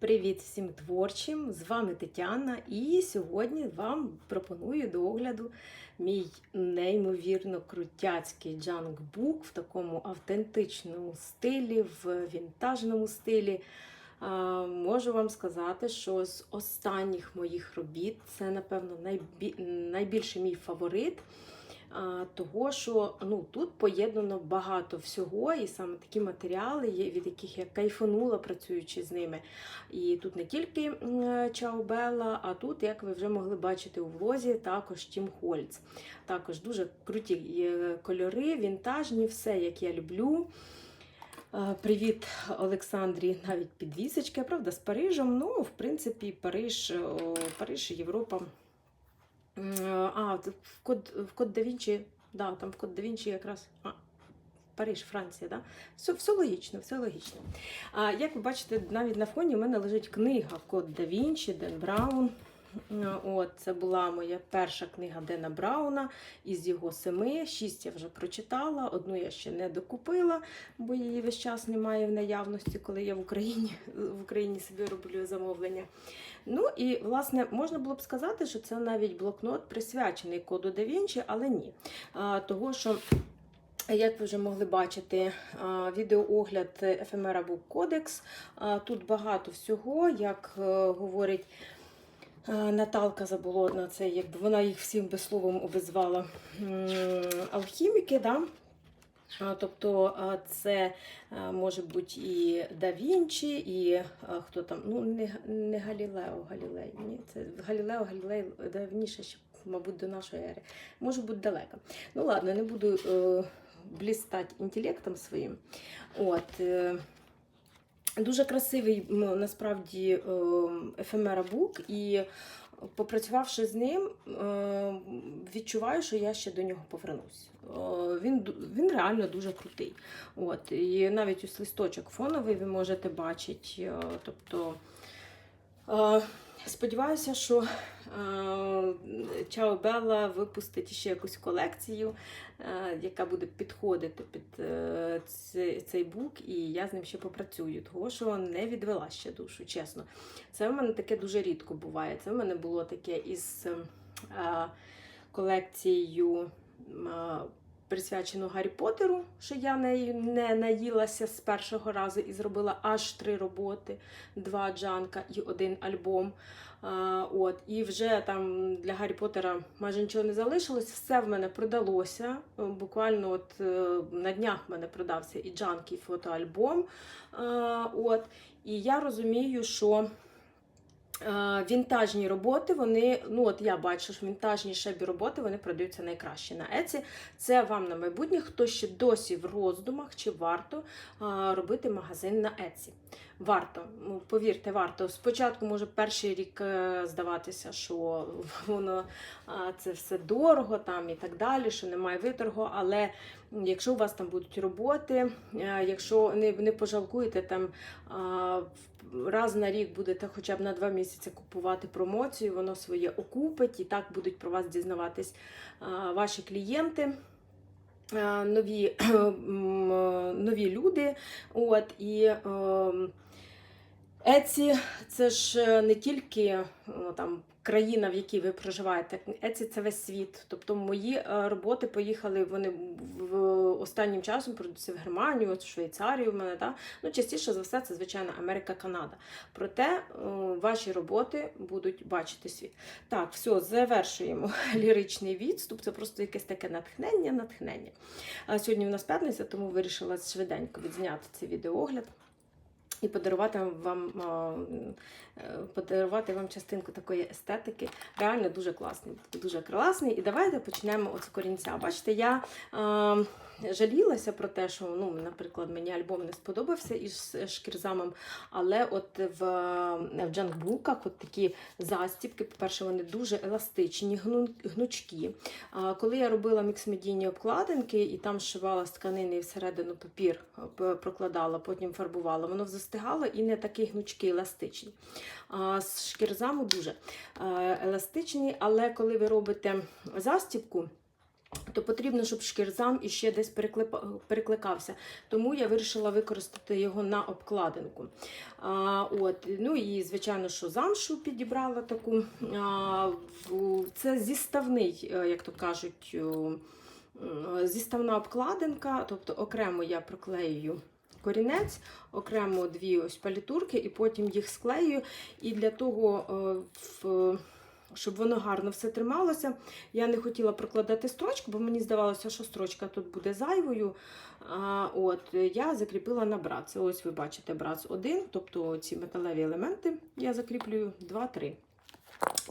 Привіт всім творчим! З вами Тетяна, і сьогодні вам пропоную до огляду мій неймовірно крутяцький джангбук в такому автентичному стилі, в вінтажному стилі. Можу вам сказати, що з останніх моїх робіт це, напевно, найбільший мій фаворит. Того, що ну, тут поєднано багато всього, і саме такі матеріали, від яких я кайфанула, працюючи з ними. І тут не тільки Чаобелла, а тут, як ви вже могли бачити у влозі, також Тім Хольц. Також дуже круті е, кольори, вінтажні, все як я люблю. Привіт, Олександрі, навіть підвісочки, правда, з Парижем. Ну, в принципі, Париж, Париж, Європа. А, в код, в код да Вінчі, да, там в код да Вінчі якраз. А, Париж, Франція, да? Все, все логічно, все логічно. А, як ви бачите, навіть на фоні в мене лежить книга Код да Вінчі, Ден Браун. Е, От, це була моя перша книга Дена Брауна із його семи. Шість я вже прочитала, одну я ще не докупила, бо її весь час немає в наявності, коли я в Україні, в Україні собі роблю замовлення. Ну і власне можна було б сказати, що це навіть блокнот присвячений коду да Вінчі, але ні. А, того, що як ви вже могли бачити, відеоогляд Ефемера Book Codex. Тут багато всього, як е, говорить Наталка Заболотна, це якби вона їх всім би словом обізвала алхіміки. Да? Тобто це може бути і Да Вінчі, і хто там, ну не, не Галілео, Галілей. Ні, це Галілео, Галілей давніше ще, мабуть, до нашої ери. Може бути далеко. Ну ладно, не буду е, блістати інтелектом своїм. От, е, дуже красивий насправді е, ефемера бук, і попрацювавши з ним, е, відчуваю, що я ще до нього повернусь. Е, Він, він реально дуже крутий. От, і навіть ось листочок фоновий ви можете бачити. е, Тобто, е, сподіваюся, що е, Чао Белла випустить ще якусь колекцію, е, яка буде підходити під е, цей, бук, і я з ним ще попрацюю, того що не відвела ще душу, чесно. Це в мене таке дуже рідко буває. Це в мене було таке із колекцією. Присвячену Гаррі Поттеру, що я нею не наїлася з першого разу і зробила аж три роботи: два джанка і один альбом. А, от, і вже там для Гаррі Поттера майже нічого не залишилось. Все в мене продалося. Е, Буквально от е, на днях в мене продався і джанк, і фотоальбом. А, от, і я розумію, що вінтажні роботи, вони, ну от я бачу, що вінтажні шебі роботи вони продаються найкраще на Еці. Це вам на майбутнє, хто ще досі в роздумах, чи варто робити магазин на Еці. Варто, ну, повірте, варто. Спочатку може перший рік е, здаватися, що воно це все дорого там і так далі, що немає виторгу. Але якщо у вас там будуть роботи, е, якщо не, не пожалкуєте там раз на рік будете хоча б на два місяці купувати промоцію, воно своє окупить і так будуть про вас дізнаватись ваші клієнти. Нові, е, нові люди, от і ем, Еці це ж е, не тільки ну, там країна, в якій ви проживаєте. Еці це весь світ. Тобто мої е, роботи поїхали вони в останнім часом продаються в Германію, в Швейцарію. В мене да? ну частіше за все, це звичайно Америка, Канада. Проте ваші роботи будуть бачити світ. Так, все, завершуємо ліричний відступ. Це просто якесь таке натхнення, натхнення. Сьогодні в нас п'ятниця, тому вирішила швиденько відзняти цей відеогляд. І подарувати вам е, подарувати вам частинку такої естетики. Реально дуже класний, дуже класний. І давайте почнемо от корінця. Бачите, я жалілася про те, що, ну, наприклад, мені альбом не сподобався із шкірзамом, але от в, в джанкбуках от такі застібки, по-перше, вони дуже еластичні, гну, гнучкі. А, коли я робила мікс-медійні обкладинки і там шивала з тканини і всередину папір прокладала, потім фарбувала, воно застигало і не такий гнучкий, еластичний. А з шкірзаму дуже е, еластичний, але коли ви робите застібку, то потрібно, щоб шкірзам іще десь перекликався. Тому я вирішила використати його на обкладинку. А, от, ну і, звичайно, що замшу підібрала таку. А, це зіставний, е, як то кажуть, зіставна обкладинка, тобто окремо я проклеюю корінець, окремо дві ось палітурки, і потім їх склею. І для того, е, в- щоб воно гарно все трималося, я не хотіла прокладати строчку, бо мені здавалося, що строчка тут буде зайвою. А, от, я закріпила на брац. Ось ви бачите брац 1, тобто ці металеві елементи я закріплюю 2-3.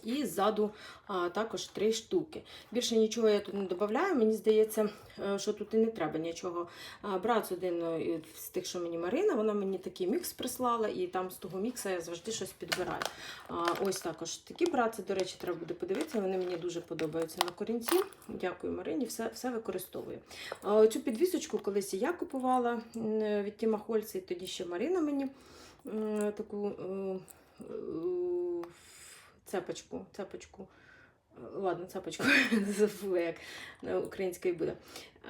І ззаду а, також три штуки. Більше нічого я тут не додаю. Мені здається, е, що тут і не треба нічого. А, Брац один е, з тих, що мені Марина, вона мені такий мікс прислала, і там з того мікса я завжди щось підбираю. А, Ось також такі браци, до речі, треба буде подивитися. Вони мені дуже подобаються на корінці. Дякую Марині, все, все використовую. А, Цю підвісочку колись я купувала від Тіма Хольца, і тоді ще Марина мені таку. Е, е, цепочку, цепочку. Е, Ладно, цепочку забула, як на українській буде.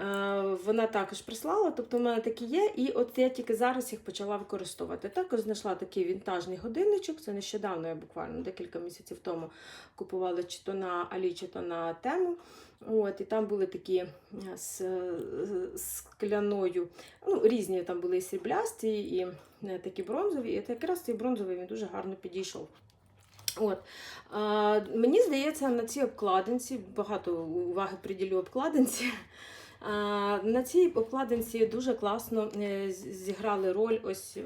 Е, Вона також прислала, тобто в мене такі є, і от я тільки зараз їх почала використовувати. Також знайшла такий вінтажний годинничок. Це нещодавно, я буквально декілька місяців тому купувала чи то на Алі, чи то на тему. От, і там були такі е, з скляною, ну, різні там були і сріблясті, і е, такі бронзові. І от якраз цей бронзовий він дуже гарно підійшов. От. А, мені здається, на цій обкладинці багато уваги приділю обкладинці. А, на цій обкладинці дуже класно е, зіграли роль ось.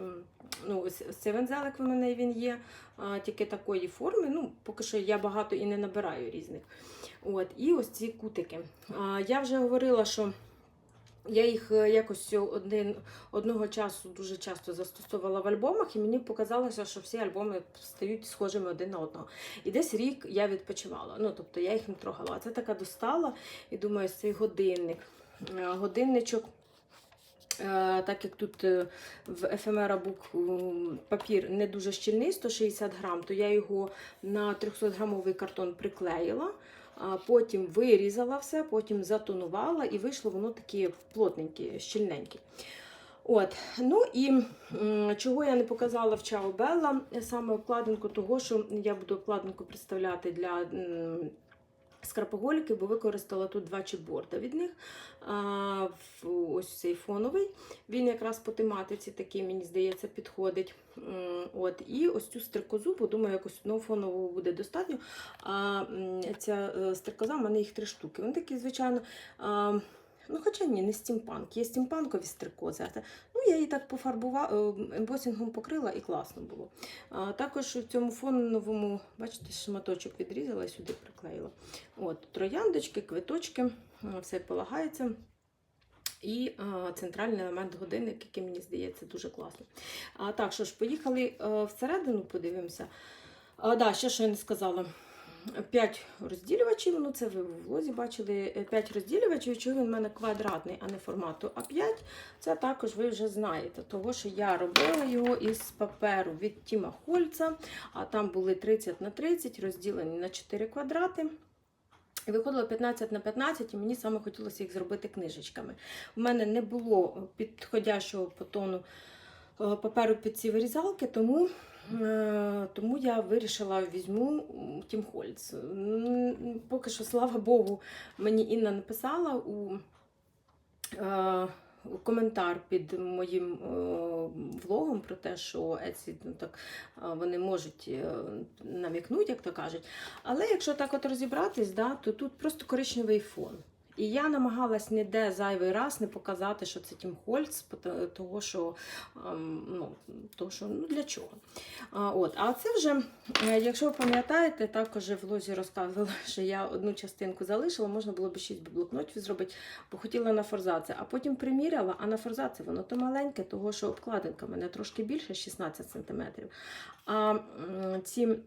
Ну, ось цей вензелик в мене він є, а, тільки такої форми. Ну, поки що я багато і не набираю різних. От, і ось ці кутики. А, я вже говорила, що я їх е, якось один, одного часу дуже часто застосовувала в альбомах, і мені показалося, що всі альбоми стають схожими один на одного. І десь рік я відпочивала. Ну, тобто я їх не трогала. А це така достала, і думаю, цей годинник. Е, Годинничок. е, Так як тут е, в Ефемера Бук папір не дуже щільний, 160 грам, то я його на 300 грамовий картон приклеїла, потім вирізала все, потім затонувала і вийшло воно таке плотненьке, щільненьке. От, ну і чого я не показала в Чао Белла, саме обкладинку, того, що я буду обкладинку представляти для м, скрапоголіків, бо використала тут два чіпборда від них. А, ось цей фоновий. Він якраз по тематиці такий, мені здається, підходить. От, і ось цю стрикозу, бо думаю, якось одного фонового буде достатньо. А ця е, стрикоза, в мене їх три штуки. Вони такі, звичайно. Ну, хоча ні, не стімпанк. Є стімпанкові стрикози. Ну, я її так пофарбувала, ембосінгом покрила і класно було. А, також в цьому фоновому, бачите, шматочок відрізала і сюди приклеїла. От, трояндочки, квиточки, а, все полагається. І а, центральний елемент годинник, який мені здається дуже класний. А, так, що ж, поїхали а, всередину, подивимося. А, да, ще що я не сказала. 5 розділювачів, ну це ви в влозі бачили 5 розділювачів, чого він в мене квадратний, а не формату А5. Це також ви вже знаєте, того що я робила його із паперу від Тіма Хольца, а там були 30 на 30, розділені на 4 квадрати. Виходило 15 на 15, і мені саме хотілося їх зробити книжечками. У мене не було підходящого по тону е, паперу під ці вирізалки, тому, е, тому я вирішила візьму Тім Хольц. Поки що, слава Богу, мені Інна написала у. е, Коментар під моїм е, влогом про те, що Etsy, ну, так, е, вони можуть е, намікнути, як то кажуть. Але якщо так от розібратись, да, то тут просто коричневий фон. І я намагалась ніде зайвий раз не показати, що це Тім Хольц, того, що, ем, ну, того, що ну, для чого. А, от. а це вже, е, якщо ви пам'ятаєте, також в лозі розказувала, що я одну частинку залишила, можна було б 6 блокнотів зробити, бо хотіла на форзаці, а потім приміряла, а на форзаці воно то маленьке, того, що обкладинка в мене трошки більше, 16 см. А ці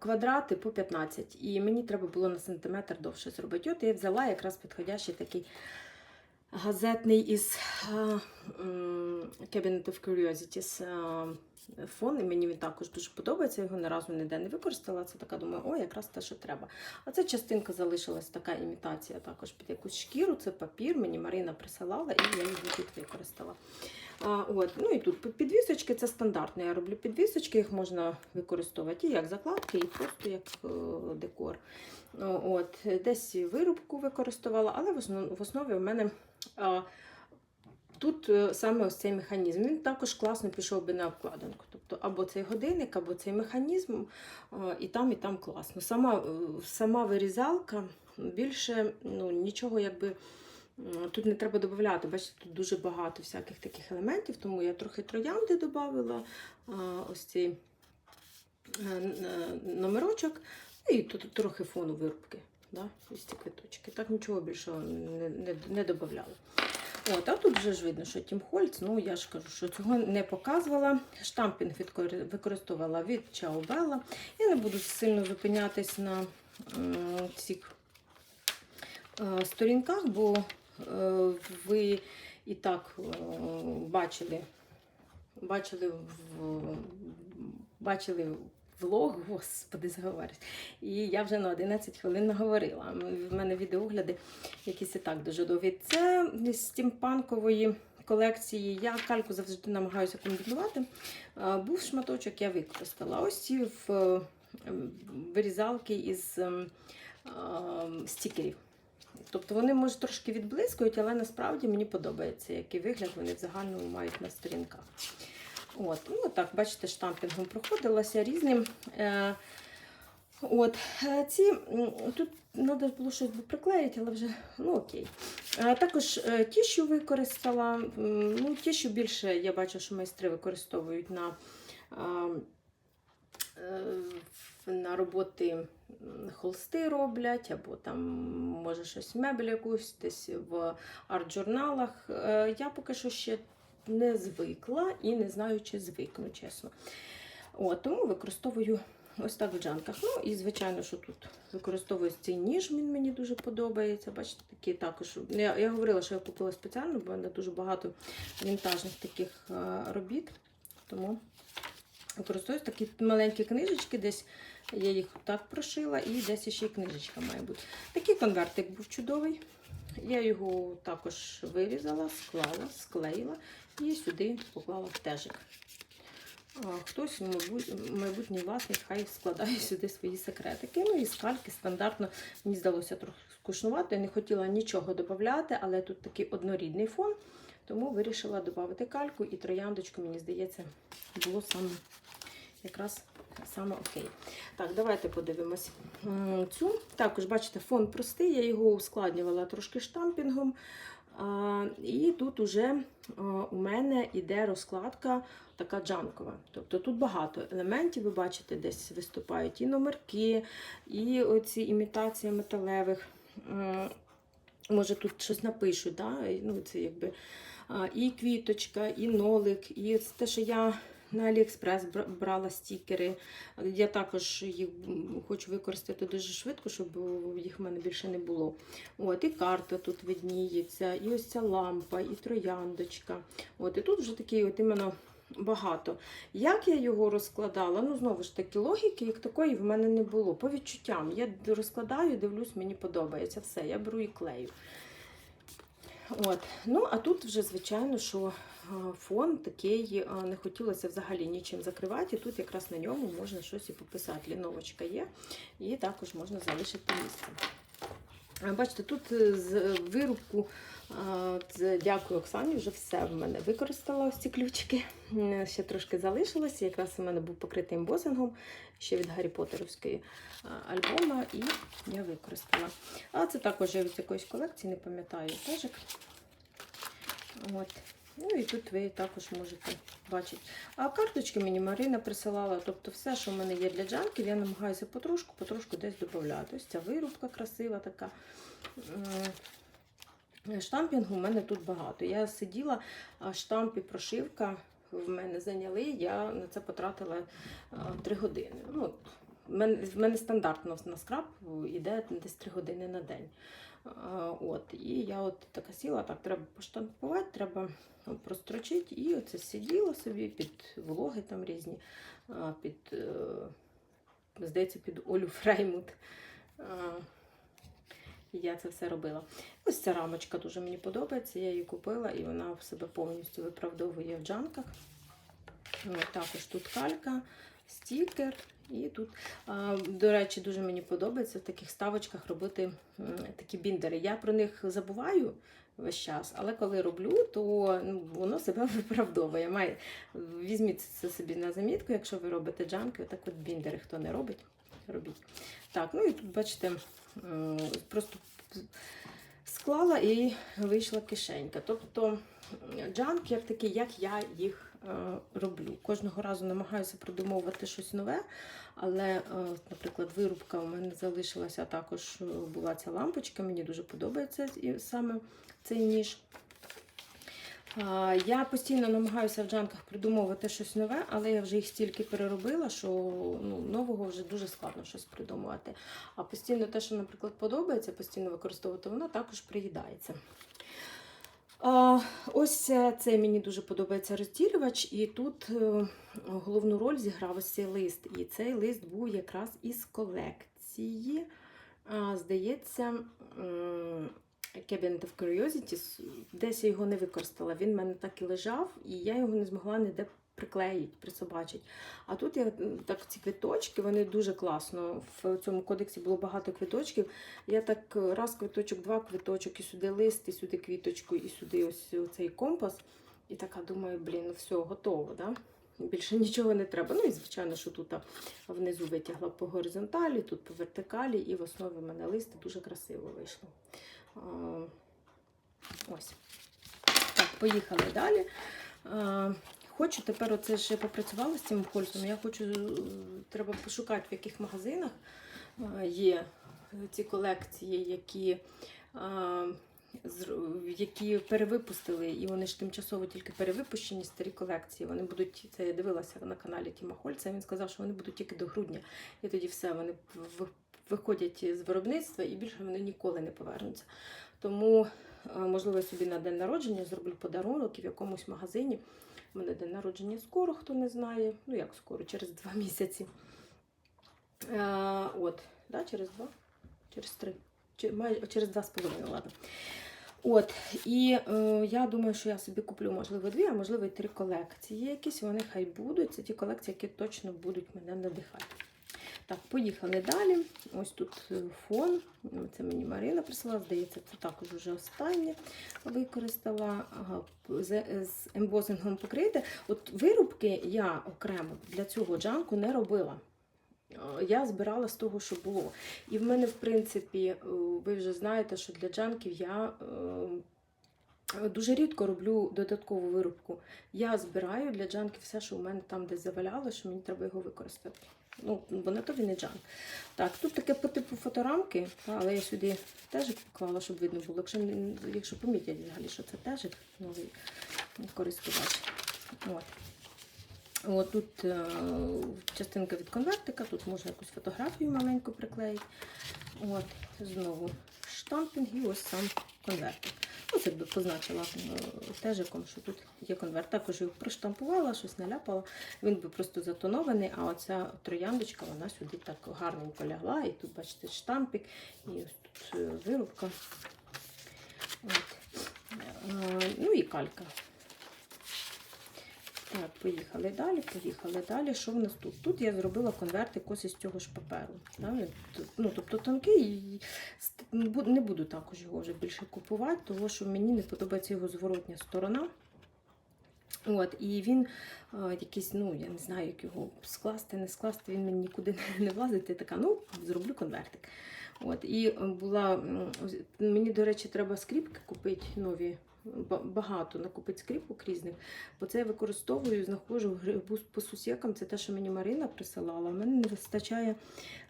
квадрати по 15. І мені треба було на сантиметр довше зробити. От я взяла якраз підходящий такий газетний із м, Cabinet of Curiosities. Фон, і мені він також дуже подобається. Його ні разу ніде не використала. Це така думаю, о, якраз те, що треба. А ця частинка залишилась така імітація також під якусь шкіру. Це папір. Мені Марина присилала, і я його тут використала. А, от. Ну і тут підвісочки це стандартно. Я роблю підвісочки, їх можна використовувати і як закладки, і просто як е, декор. От, Десь вирубку використовувала, але в основ- в основі в мене а, тут е, саме ось цей механізм. Він також класно пішов би на обкладинку. Тобто або цей годинник, або цей механізм, і там, і там класно. Сама, е, сама вирізалка більше ну, нічого якби. Тут не треба додати, бачите, тут дуже багато всяких таких елементів, тому я трохи троянди додавала ось цей е, е, номерочок. Ну, І тут трохи фону вирубки. Да? Ось ці квиточки. Так нічого більшого не, не, не додавала. От, а тут вже ж видно, що Тім Хольц, ну я ж кажу, що цього не показувала. Штампінг використовувала від Bella. Я не буду сильно зупинятись на цих е, сторінках, бо е, ви і так е, бачили, бачили в бачили влог, господи, заговорюсь. І я вже на 11 хвилин наговорила. В мене відеогляди якісь і так дуже довгі. Це з стімпанкової колекції. Я кальку завжди намагаюся комбінувати. Був шматочок, я використала. Ось ці в е, вирізалки із ем, стікерів. Тобто вони, може, трошки відблискують, але насправді мені подобається, який вигляд вони в загальному мають на сторінках. От, ну так, бачите, штампінгом проходилася різним. Е, от, е, ці, тут треба було щось приклеїти, але вже ну окей. Е, також е, тіщу використала. Ну, тіщу більше я бачу, що майстри використовують на, а, на роботи холсти роблять, або там, може, щось мебель якусь десь в арт-журналах. Я поки що ще не звикла і не знаю, чи звикну, чесно. От, тому використовую ось так в джанках. Ну і звичайно, що тут використовую цей ніж, він мені дуже подобається. Бачите, такий також. Я, я говорила, що я купила спеціально, бо мене дуже багато вінтажних таких е, робіт. Тому використовую такі маленькі книжечки, десь я їх так прошила, і десь ще й книжечка має бути. Такий конвертик був чудовий. Я його також вирізала, склала, склеїла і сюди поклала в тежик. Хтось, майбутній власник, хай складає сюди свої секретики. Ну і скальки стандартно, мені здалося трохи скучнувати. Я не хотіла нічого додати, але тут такий однорідний фон, тому вирішила додати кальку і трояндочку, мені здається, було саме якраз саме окей. Так, давайте подивимось цю. Також, бачите, фон простий, я його ускладнювала трошки штампінгом. І тут уже у мене йде розкладка така джанкова. Тобто тут багато елементів, ви бачите, десь виступають і номерки, і оці імітації металевих. Може, тут щось напишуть, да? ну, це якби і квіточка, і нолик, і те, що я на Аліекспрес брала стікери. Я також їх хочу використати дуже швидко, щоб їх в мене більше не було. От, і карта тут видніється, і ось ця лампа, і трояндочка. От, і тут вже такий от іменно багато. Як я його розкладала? Ну, знову ж таки, логіки, як такої в мене не було. По відчуттям. Я розкладаю, дивлюсь, мені подобається все. Я беру і клею. От. Ну, а тут вже, звичайно, що фон такий, не хотілося взагалі нічим закривати. І тут якраз на ньому можна щось і пописати. Ліновочка є, і також можна залишити місце. Бачите, тут е, з е, вирубку, дякую Оксані, вже все в мене використала ось ці ключики. Ще трошки залишилося. Якраз у мене був покритий ембосингом ще від Гаррі Поттерівської а, альбома, і я використала. А це також від якоїсь колекції, не пам'ятаю тежик. От. Ну і тут ви також можете бачити. А карточки мені Марина присилала. Тобто все, що в мене є для джанків, я намагаюся потрошку, потрошку десь додати. Ось ця вирубка красива така. Штампінгу в мене тут багато. Я сиділа, а штамп і прошивка в мене зайняли. Я на це потратила 3 години. Ну, в мене стандартно на скраб йде десь 3 години на день. От, і я от така сіла, так треба поштампувати, треба прострочити. І оце сиділа собі під влоги там різні, під, е, здається, під Олю Фреймут. Я це все робила. Ось ця рамочка дуже мені подобається. Я її купила і вона в себе повністю виправдовує в джанках. От, також тут калька, стікер. І тут, до речі, дуже мені подобається в таких ставочках робити такі біндери. Я про них забуваю весь час, але коли роблю, то ну, воно себе виправдовує. Має, візьміть це собі на замітку, якщо ви робите джанки, отак от біндери, хто не робить, робіть. Так, ну і тут, бачите, просто склала і вийшла кишенька. Тобто джанкер такий, як я їх роблю. Кожного разу намагаюся придумовувати щось нове, але, е, наприклад, вирубка у мене залишилася також е, була ця лампочка, мені дуже подобається саме цей ніж. Я постійно намагаюся в джанках придумовувати щось нове, але я вже їх стільки переробила, що ну, нового вже дуже складно щось придумувати. А постійно те, що, наприклад, подобається, постійно використовувати, воно також приїдається. Ось це, мені дуже подобається розділювач, і тут е, головну роль зіграв ось цей лист. І цей лист був якраз із колекції. Здається, Cabinet of Curiosities. Десь я його не використала. Він в мене так і лежав, і я його не змогла ніде приклеїти, присобачити. А тут я так ці квіточки, вони дуже класно. В цьому кодексі було багато квіточків. Я так е, раз квіточок, два квіточок, і сюди лист, і сюди квіточку, і сюди ось цей компас. І така думаю, блін, ну все, готово. Да? Більше нічого не треба. Ну і звичайно, що тут внизу витягла по горизонталі, тут по вертикалі, і в основі в мене лист дуже красиво вийшло. Ось. Так, поїхали далі. Хочу тепер оце я попрацювала з цим пользом. Я хочу, е, треба пошукати, в яких магазинах є ці колекції, які, які перевипустили, і вони ж тимчасово тільки перевипущені, старі колекції. Вони будуть, це я дивилася на каналі Тіма Хольца, він сказав, що вони будуть тільки до грудня. І тоді все, вони виходять з виробництва і більше вони ніколи не повернуться. Тому, е, можливо, я собі на день народження зроблю подарунок і в якомусь магазині. У мене день народження скоро, хто не знає. Ну як скоро, через два місяці. Е, от, да, через два, через три, через два з половиною, ладно. От, і е, я думаю, що я собі куплю, можливо, дві, а можливо, і три колекції якісь. Вони хай будуть. Це ті колекції, які точно будуть мене надихати. Так, поїхали далі. Ось тут е, фон. Це мені Марина прислала, здається, це також вже останнє використала. Ага, з, з ембозингом покрити. От вирубки я окремо для цього джанку не робила. Е, Я збирала з того, що було. І в мене, в принципі, е, ви вже знаєте, що для джанків я дуже рідко роблю додаткову вирубку. Я збираю для джанків все, що у мене там десь заваляло, що мені треба його використати. Ну, бо то він і джанк. Так, тут таке по типу фоторамки, але я сюди тежик поклала, щоб видно було. Якщо, якщо помітять взагалі, що це тежик, новий користувач. От. От тут е, частинка від конвертика, тут можна якусь фотографію маленьку приклеїти. От, знову штампінг і ось сам конвертик. Ось якби позначила е, тежиком, що тут є конверт. Також його проштампувала, щось наляпала. Він би просто затонований, а оця трояндочка вона сюди так гарненько лягла. І тут, бачите, штампик, і ось тут е, вирубка. От. Е, Ну і калька. Так, поїхали далі, поїхали далі. Що в нас тут? Тут я зробила конвертик ось із цього ж паперу. Ну, тобто тонкий, не буду- також його вже більше купувати, тому що мені не подобається його зворотня сторона. От, і він а, якийсь, ну, я не знаю, як його скласти, не скласти, він мені нікуди не, влазить. Я така, ну, зроблю конвертик. От, і була, мені, до речі, треба скріпки купити нові. Ба- Багато накупити скріпок різних, бо це я використовую, знаходжу грибу по сусікам. Це те, що мені Марина присилала. У мене не вистачає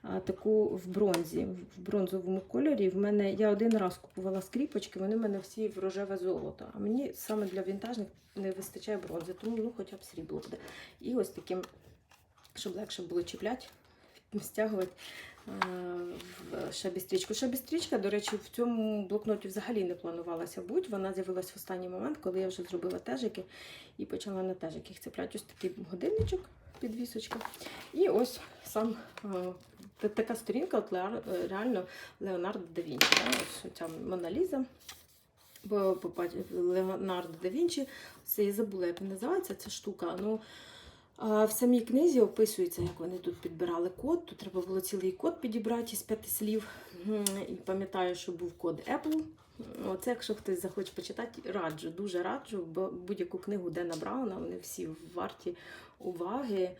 таку в бронзі, в бронзовому кольорі. В мене я один раз купувала скріпочки, вони в мене всі в рожеве золото. А мені саме для вінтажних не вистачає бронзи, тому ну, хоча б срібло буде. І ось таким, щоб легше було чіпляти, стягувати шабістрічку. Шабістрічка, до речі, в цьому блокноті взагалі не планувалася бути. Вона з'явилася в останній момент, коли я вже зробила тежики і почала на тежик їх. Ось такий годинничок, підвісочка. І ось сам е, така сторінка, от Леар- реально Леонардо да Вінчі. Ось ця Мона Ліза. Бо побач- Леонардо да Вінчі. Це я забула, як називається ця штука. Ну, в самій книзі описується, як вони тут підбирали код. Тут треба було цілий код підібрати із п'яти слів. І пам'ятаю, що був код Apple. Оце, якщо хтось захоче почитати, раджу, дуже раджу, бо будь-яку книгу Дена Брауна, вони всі варті уваги.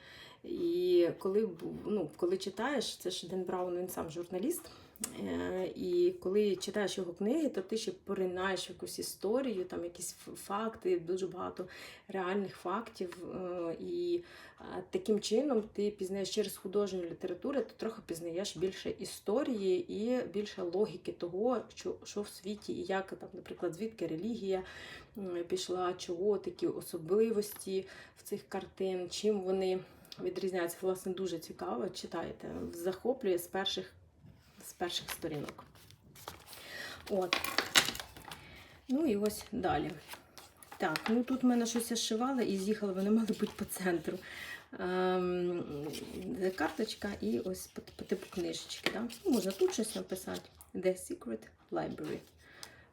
І коли, ну, коли читаєш, це ж Ден Браун, він сам журналіст. Е, І коли читаєш його книги, то ти ще поринаєш якусь історію, там якісь факти, дуже багато реальних фактів. е, І е, таким чином ти пізнаєш через художню літературу, ти трохи пізнаєш більше історії і більше логіки того, що, що в світі, і як там, наприклад, звідки релігія пішла, чого такі особливості в цих картин, чим вони відрізняються. Власне, дуже цікаво. Читайте, захоплює з перших, перших сторінок. От. Ну і ось далі. Так, ну тут в мене щось я зшивала і з'їхала, вони мали бути по центру. Ем, карточка і ось по, по типу книжечки. Да? Ну, можна тут щось написати. The Secret Library.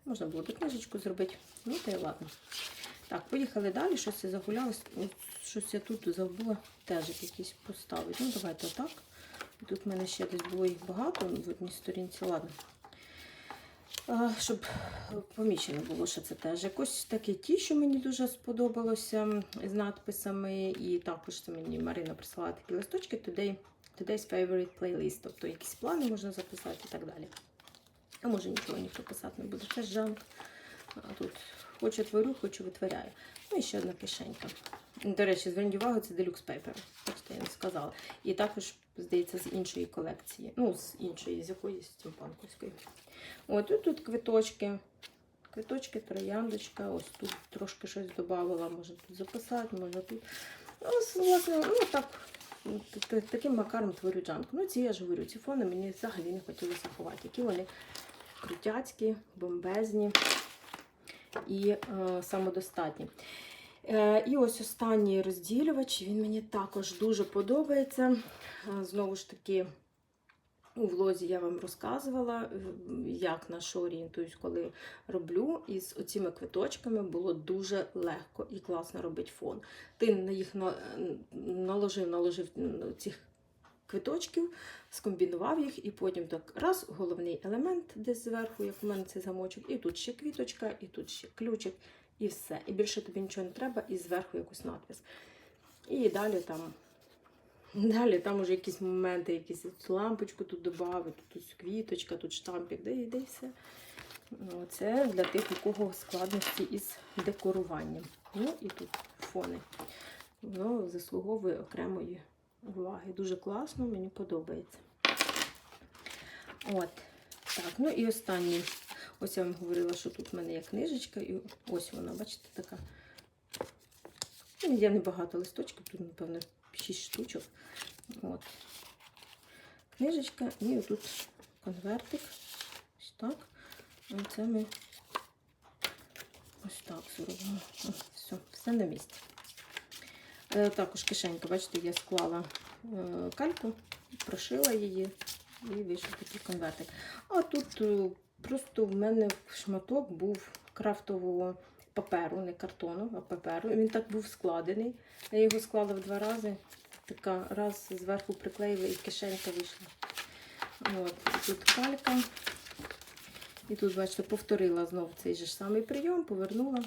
Можна було б книжечку зробити. Ну, та й ладно. Так, поїхали далі. Щось я загулялась. Щось я тут забула теж якийсь поставити. Ну, давайте отак. Тут в мене ще десь було їх багато в одній сторінці. Ладно. Щоб помічено було, що це теж якось таке ті, що мені дуже сподобалося з надписами. І також це мені Марина прислала такі листочки Today, Today's Favorite Playlist, тобто якісь плани можна записати і так далі. А може нічого ніхто писати не буде. Це ж жанр. А тут хочу творю, хочу витворяю. Ну і ще одна кишенька. До речі, зверніть увагу, це Deluxe Paper. Бачите, я не сказала. І також, здається, з іншої колекції. Ну, з іншої, з якоїсь стімпанковської. От і тут квиточки. Квиточки, трояндочка. Ось тут трошки щось додавала. Можна тут записати, можна тут. Ну, ось, власне, ну так. Таким макаром творю джанк. Ну, ці я ж говорю, ці фони мені взагалі не хотілося ховати. Які вони крутяцькі, бомбезні і е, самодостатні. Е, і ось останній розділювач, він мені також дуже подобається. Е, знову ж таки, у влозі я вам розказувала, е, як на що орієнтуюсь, коли роблю. І з оціми квиточками було дуже легко і класно робити фон. Ти на їх наложив, наложив цих квиточків, скомбінував їх, і потім так раз, головний елемент десь зверху, як у мене цей замочок, і тут ще квіточка, і тут ще ключик, і все. І більше тобі нічого не треба, і зверху якусь надпис. І далі там. Далі там уже якісь моменти, якісь лампочку тут додати, тут квіточка, тут штампик, де йде і все. Ну, Це для тих, у кого складності із декоруванням. Ну і тут фони. Воно заслуговує окремої уваги. Дуже класно, мені подобається. От. Так, ну і останній. Ось я вам говорила, що тут в мене є книжечка, і ось вона, бачите, така. Ну, Я небагато листочків, тут, напевно, 6 штучок. От. Книжечка, і тут конвертик. Ось так. Оце ми ось так зробимо. Все, все на місці. Е, Також кишенька, бачите, я склала е, кальку, прошила її і вийшов такий конвертик. А тут е, просто в мене шматок був крафтового паперу, не картону, а паперу. Він так був складений. Я його склала в два рази. Така раз зверху приклеїла і кишенька вийшла. От, тут калька. І тут, бачите, повторила знову цей же ж самий прийом, повернула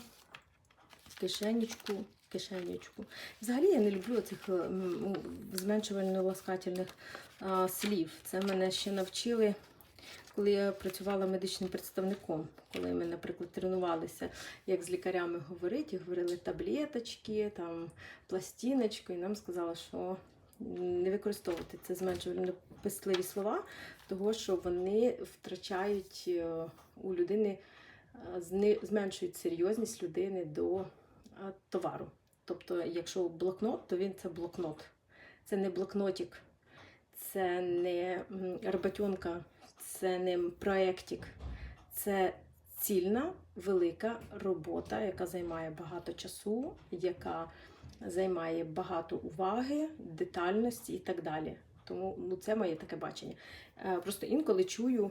кишенечку, кишенечку. Взагалі я не люблю цих зменшувально-ласкательних а, слів. Це мене ще навчили, коли я працювала медичним представником. Коли ми, наприклад, тренувалися, як з лікарями говорити, говорили таблеточки, там, пластиночку, і нам сказали, що не використовувати це зменшувально писливі слова, того що вони втрачають е, у людини, е, зменшують серйозність людини до е, товару. Тобто, якщо блокнот, то він це блокнот. Це не блокнотик, це не роботьонка, це не проєктик, це цільна велика робота, яка займає багато часу, яка займає багато уваги, детальності і так далі. Тому ну, це моє таке бачення. Е, Просто інколи чую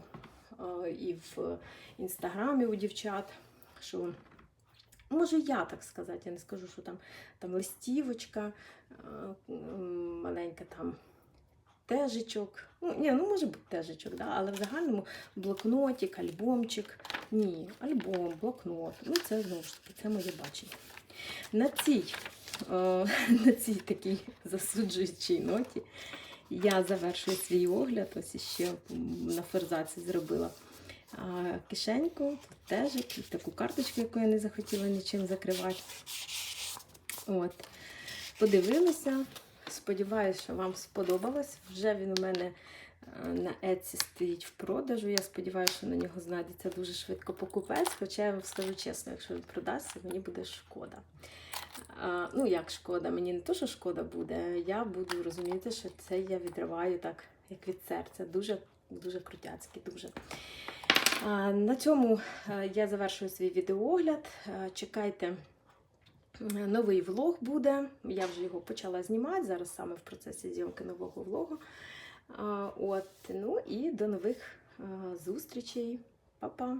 е, і в інстаграмі у дівчат, що може я так сказати, я не скажу, що там, там листівочка, е, маленька там тежичок. Ну, ні, ну може бути тежичок, да? але в загальному блокнотик, альбомчик. Ні, альбом, блокнот. Ну, це знову ж таки, це моє бачення. На цій, е, на цій такій засуджуючій ноті я завершую свій огляд. Ось іще на ферзаці зробила кишеньку, тут тежик, і таку карточку, яку я не захотіла нічим закривати. От. Подивилися. Сподіваюся, що вам сподобалось. Вже він у мене е, на Etsy стоїть в продажу. Я сподіваюся, що на нього знайдеться дуже швидко покупець. Хоча я вам скажу чесно, якщо він продасться, мені буде шкода. А, ну, як шкода, мені не то, що шкода буде, я буду розуміти, що це я відриваю так, як від серця. Дуже, дуже крутяцький, дуже. А, на цьому е, я завершую свій відеоогляд. Е, Чекайте. Новий влог буде. Я вже його почала знімати. Зараз саме в процесі зйомки нового влогу. От, ну і до нових зустрічей. Па-па!